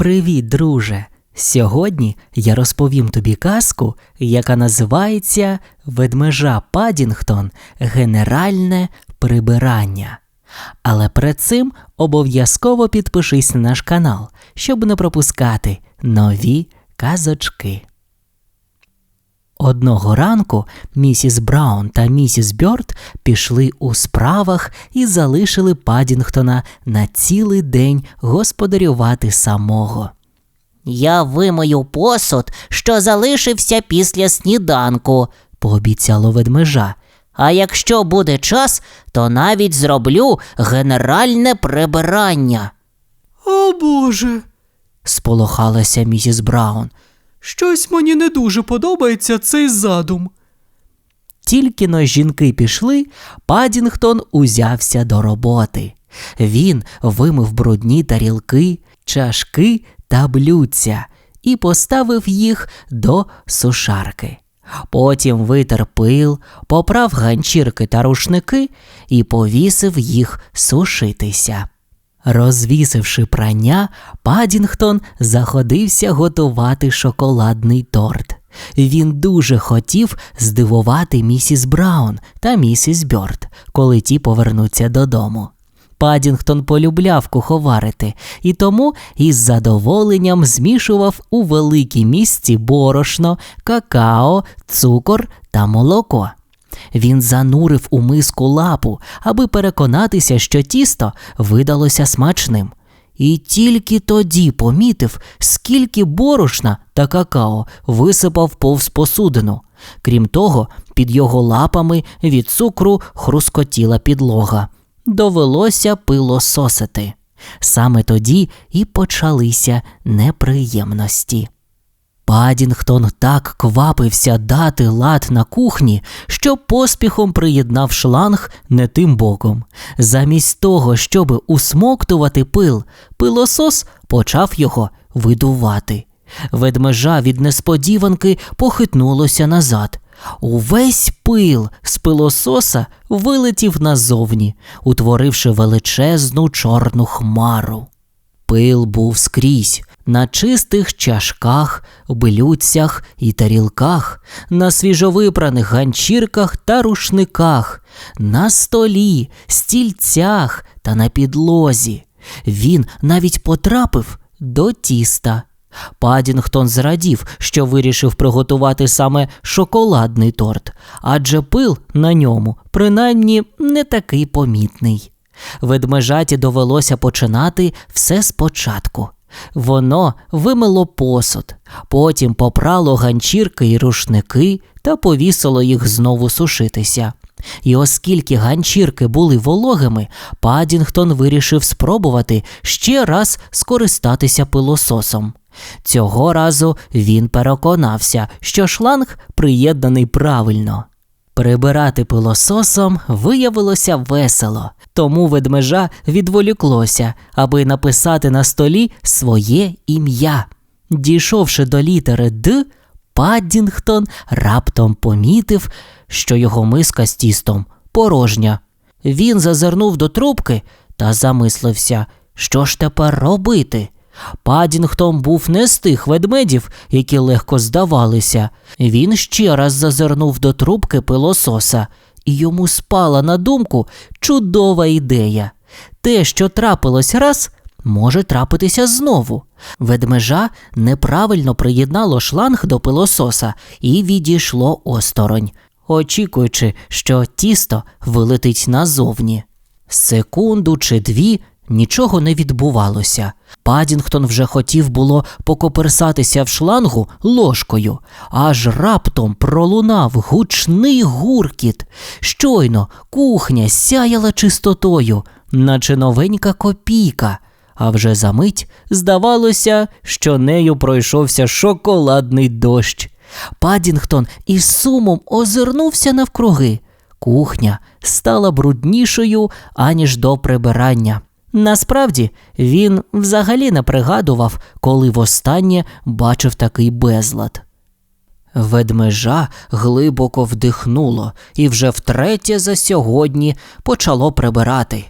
Привіт, друже! Сьогодні я розповім тобі казку, яка називається Ведмежа Падінгтон Генеральне прибирання. Але перед цим обов'язково підпишись на наш канал, щоб не пропускати нові казочки. Одного ранку місіс Браун та місіс Бьорд пішли у справах і залишили Падінгтона на цілий день господарювати самого. Я вимою посуд, що залишився після сніданку, Пообіцяло ведмежа. а якщо буде час, то навіть зроблю генеральне прибирання. О Боже, Сполохалася місіс Браун. Щось мені не дуже подобається цей задум. Тільки но жінки пішли, Падінгтон узявся до роботи. Він вимив брудні тарілки, чашки та блюдця і поставив їх до сушарки. Потім витер пил, поправ ганчірки та рушники і повісив їх сушитися. Розвісивши прання, Падінгтон заходився готувати шоколадний торт. Він дуже хотів здивувати місіс Браун та місіс Бьорд, коли ті повернуться додому. Падінгтон полюбляв куховарити і тому із задоволенням змішував у великій місці борошно, какао, цукор та молоко. Він занурив у миску лапу, аби переконатися, що тісто видалося смачним. І тільки тоді помітив, скільки борошна та какао висипав повз посудину. Крім того, під його лапами від цукру хрускотіла підлога. Довелося пилососити. Саме тоді і почалися неприємності. Падінгтон так квапився дати лад на кухні, що поспіхом приєднав шланг не тим боком. Замість того, щоби усмоктувати пил, пилосос почав його видувати. Ведмежа від несподіванки похитнулося назад. Увесь пил з пилососа вилетів назовні, утворивши величезну чорну хмару. Пил був скрізь на чистих чашках, блюдцях і тарілках, на свіжовипраних ганчірках та рушниках, на столі, стільцях та на підлозі. Він навіть потрапив до тіста. Падінгтон зрадів, що вирішив приготувати саме шоколадний торт, адже пил на ньому принаймні не такий помітний. Ведмежаті довелося починати все спочатку. Воно вимило посуд, потім попрало ганчірки і рушники та повісило їх знову сушитися. І оскільки ганчірки були вологими, Падінгтон вирішив спробувати ще раз скористатися пилососом. Цього разу він переконався, що шланг приєднаний правильно. Прибирати пилососом виявилося весело, тому ведмежа відволіклося, аби написати на столі своє ім'я. Дійшовши до літери Д, Паддінгтон раптом помітив, що його миска з тістом порожня. Він зазирнув до трубки та замислився, що ж тепер робити. Падінгтон був не з тих ведмедів, які легко здавалися. Він ще раз зазирнув до трубки пилососа, йому спала на думку чудова ідея. Те, що трапилось раз, може трапитися знову. Ведмежа неправильно приєднало шланг до пилососа і відійшло осторонь, очікуючи, що тісто вилетить назовні. Секунду чи дві нічого не відбувалося. Падінгтон вже хотів було покоперсатися в шлангу ложкою, аж раптом пролунав гучний гуркіт. Щойно кухня сяяла чистотою, наче новенька копійка. А вже за мить здавалося, що нею пройшовся шоколадний дощ. Падінгтон із сумом озирнувся навкруги. Кухня стала бруднішою, аніж до прибирання. Насправді він взагалі не пригадував, коли востаннє бачив такий безлад. Ведмежа глибоко вдихнуло і вже втретє за сьогодні почало прибирати.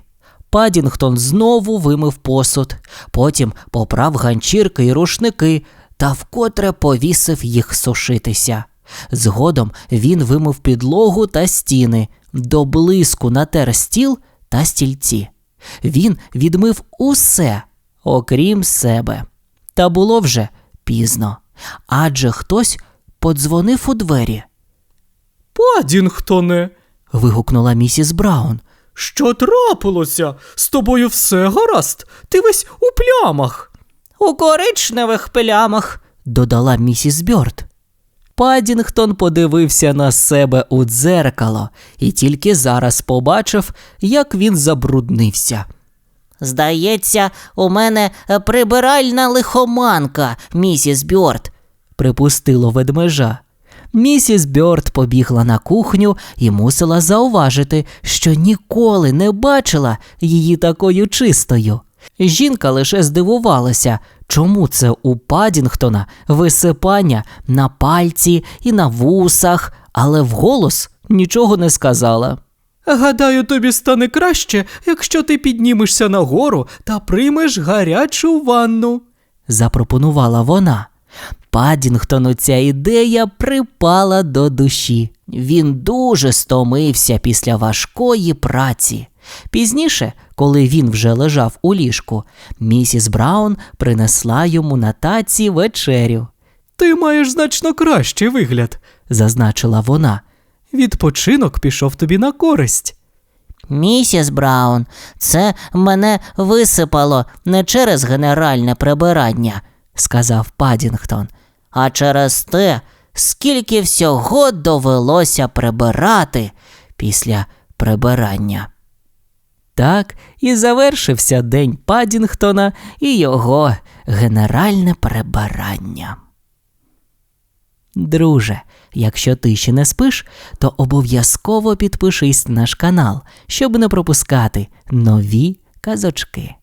Падінгтон знову вимив посуд, потім поправ ганчірки й рушники та вкотре повісив їх сушитися. Згодом він вимив підлогу та стіни, до блиску натер стіл та стільці. Він відмив усе, окрім себе. Та було вже пізно, адже хтось подзвонив у двері. Падінгтоне, Вигукнула місіс Браун. що трапилося? З тобою все гаразд? Ти весь у плямах. У коричневих плямах, додала місіс Бьорд. Падінгтон подивився на себе у дзеркало і тільки зараз побачив, як він забруднився. Здається, у мене прибиральна лихоманка, місіс Бьорд. припустило ведмежа. Місіс Бьорд побігла на кухню і мусила зауважити, що ніколи не бачила її такою чистою. Жінка лише здивувалася, чому це у Падінгтона висипання на пальці і на вусах, але вголос нічого не сказала. Гадаю, тобі стане краще, якщо ти піднімешся нагору та приймеш гарячу ванну. запропонувала вона. Падінгтону ця ідея припала до душі. Він дуже стомився після важкої праці. Пізніше, коли він вже лежав у ліжку, місіс Браун принесла йому на таці вечерю, Ти маєш значно кращий вигляд. зазначила вона. Відпочинок пішов тобі на користь. Місіс Браун, це мене висипало не через генеральне прибирання, сказав Падінгтон. а через те, скільки всього довелося прибирати після прибирання. Так і завершився день Падінгтона і його генеральне прибирання. Друже, якщо ти ще не спиш, то обов'язково підпишись на наш канал, щоб не пропускати нові казочки.